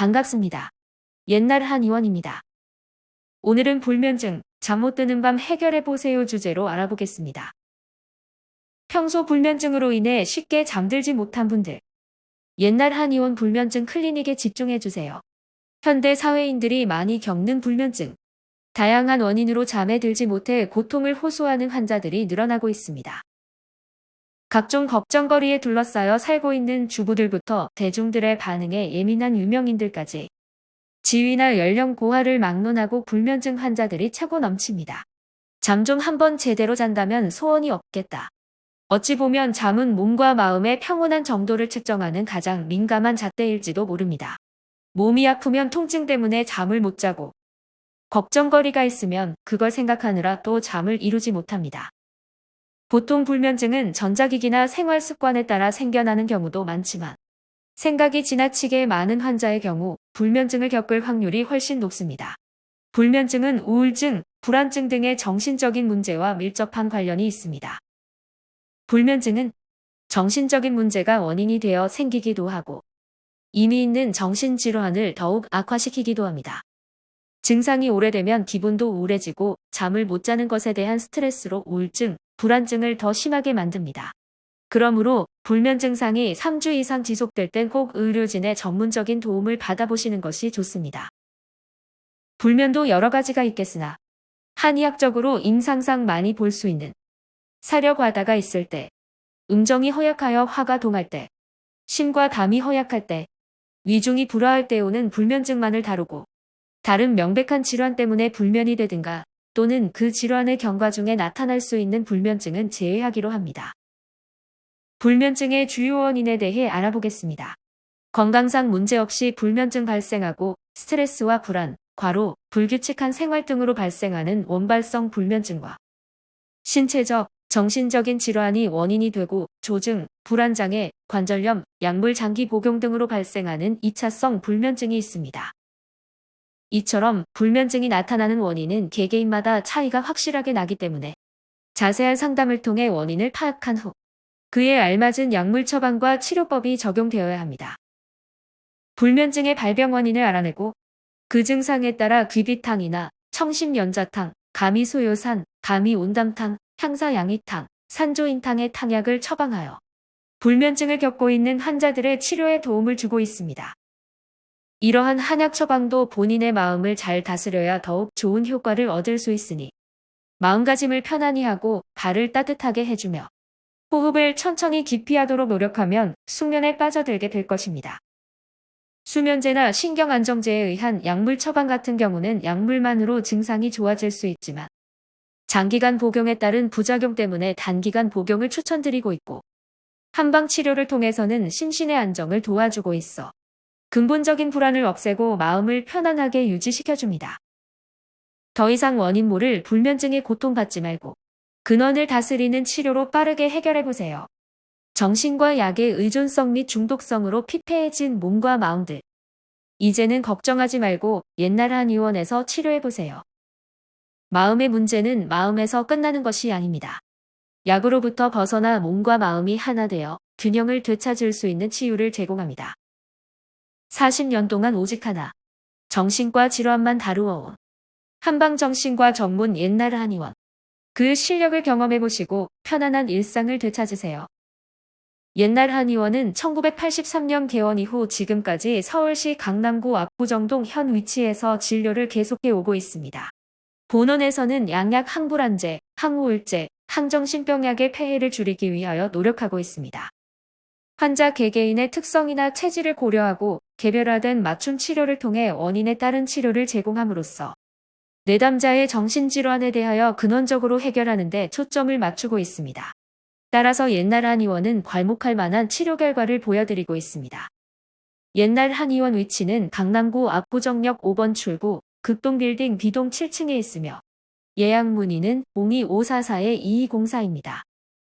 반갑습니다. 옛날 한 의원입니다. 오늘은 불면증, 잠 못 드는 밤 해결해보세요 주제로 알아보겠습니다. 평소 불면증으로 인해 쉽게 잠들지 못한 분들. 옛날 한의원 불면증 클리닉에 집중해주세요. 현대 사회인들이 많이 겪는 불면증. 다양한 원인으로 잠에 들지 못해 고통을 호소하는 환자들이 늘어나고 있습니다. 각종 걱정거리에 둘러싸여 살고 있는 주부들부터 대중들의 반응에 예민한 유명인들까지 지위나 연령 고하를 막론하고 불면증 환자들이 차고 넘칩니다. 잠 좀 한번 제대로 잔다면 소원이 없겠다. 어찌 보면 잠은 몸과 마음의 평온한 정도를 측정하는 가장 민감한 잣대일지도 모릅니다. 몸이 아프면 통증 때문에 잠을 못 자고 걱정거리가 있으면 그걸 생각하느라 또 잠을 이루지 못합니다. 보통 불면증은 전자기기나 생활 습관에 따라 생겨나는 경우도 많지만 생각이 지나치게 많은 환자의 경우 불면증을 겪을 확률이 훨씬 높습니다. 불면증은 우울증, 불안증 등의 정신적인 문제와 밀접한 관련이 있습니다. 불면증은 정신적인 문제가 원인이 되어 생기기도 하고 이미 있는 정신질환을 더욱 악화시키기도 합니다. 증상이 오래되면 기분도 우울해지고 잠을 못 자는 것에 대한 스트레스로 우울증, 불안증을 더 심하게 만듭니다. 그러므로 불면 증상이 3주 이상 지속될 땐 꼭 의료진의 전문적인 도움을 받아보시는 것이 좋습니다. 불면도 여러 가지가 있겠으나 한의학적으로 임상상 많이 볼 수 있는 사려과다가 있을 때, 음정이 허약하여 화가 동할 때, 심과 담이 허약할 때, 위중이 불화할 때 오는 불면증만을 다루고 다른 명백한 질환 때문에 불면이 되든가 또는 그 질환의 경과 중에 나타날 수 있는 불면증은 제외하기로 합니다. 불면증의 주요 원인에 대해 알아보겠습니다. 건강상 문제없이 불면증 발생하고 스트레스와 불안, 과로, 불규칙한 생활 등으로 발생하는 원발성 불면증과 신체적, 정신적인 질환이 원인이 되고 조증, 불안장애, 관절염, 약물 장기 복용 등으로 발생하는 2차성 불면증이 있습니다. 이처럼 불면증이 나타나는 원인은 개개인마다 차이가 확실하게 나기 때문에 자세한 상담을 통해 원인을 파악한 후 그에 알맞은 약물 처방과 치료법이 적용되어야 합니다. 불면증의 발병 원인을 알아내고 그 증상에 따라 귀비탕이나 청심연자탕, 가미소요산, 가미온담탕, 향사양이탕, 산조인탕의 탕약을 처방하여 불면증을 겪고 있는 환자들의 치료에 도움을 주고 있습니다. 이러한 한약 처방도 본인의 마음을 잘 다스려야 더욱 좋은 효과를 얻을 수 있으니 마음가짐을 편안히 하고 발을 따뜻하게 해주며 호흡을 천천히 깊이 하도록 노력하면 숙면에 빠져들게 될 것입니다. 수면제나 신경안정제에 의한 약물 처방 같은 경우는 약물만으로 증상이 좋아질 수 있지만 장기간 복용에 따른 부작용 때문에 단기간 복용을 추천드리고 있고 한방 치료를 통해서는 심신의 안정을 도와주고 있어 근본적인 불안을 없애고 마음을 편안하게 유지시켜줍니다. 더 이상 원인 모를 불면증에 고통받지 말고 근원을 다스리는 치료로 빠르게 해결해보세요. 정신과 약의 의존성 및 중독성으로 피폐해진 몸과 마음들. 이제는 걱정하지 말고 옛날 한 의원에서 치료해보세요. 마음의 문제는 마음에서 끝나는 것이 아닙니다. 약으로부터 벗어나 몸과 마음이 하나 되어 균형을 되찾을 수 있는 치유를 제공합니다. 40년 동안 오직 하나, 정신과 질환만 다루어온 한방정신과 전문 옛날 한의원. 그 실력을 경험해보시고 편안한 일상을 되찾으세요. 옛날 한의원은 1983년 개원 이후 지금까지 서울시 강남구 압구정동 현 위치에서 진료를 계속해 오고 있습니다. 본원에서는 양약 항불안제, 항우울제, 항정신병약의 폐해를 줄이기 위하여 노력하고 있습니다. 환자 개개인의 특성이나 체질을 고려하고 개별화된 맞춤 치료를 통해 원인에 따른 치료를 제공함으로써 내담자의 정신질환에 대하여 근원적으로 해결하는 데 초점을 맞추고 있습니다. 따라서 옛날 한의원은 괄목할 만한 치료 결과를 보여드리고 있습니다. 옛날 한의원 위치는 강남구 압구정역 5번 출구 극동빌딩 B동 7층에 있으며 예약 문의는 02544-2204입니다.